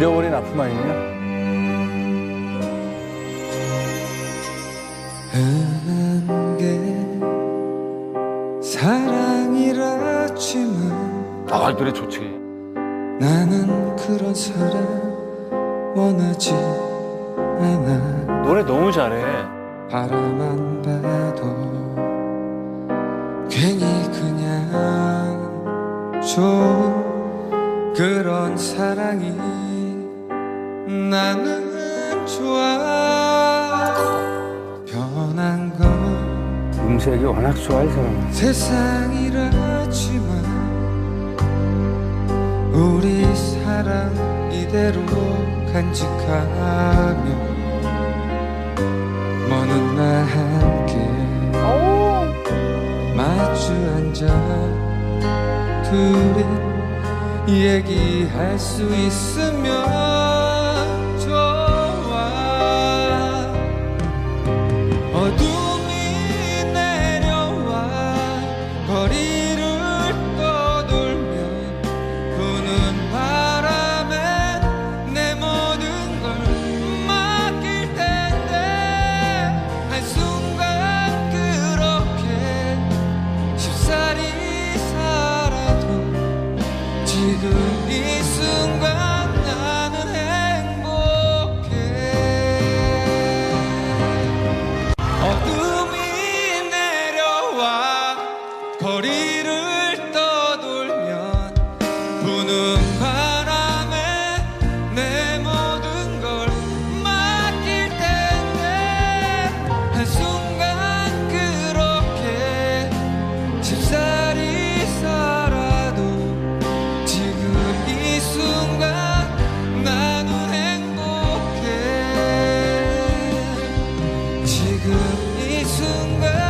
그만이냐? 흔한 게 사랑이라지만 아, 이 노래 좋지. 나는 그런 사랑 원하지 않아 노래 너무 잘해. 바라만 봐도 괜히 그냥 좋은 그런 사랑이 나는 좋아 변한 건 음색이 워낙 좋아, 이 사람은. 세상이라지만 우리 사랑 이대로 간직하며 먼 날 함께 마주 앉아 둘이 얘기할 수 있으면 good. 이 순간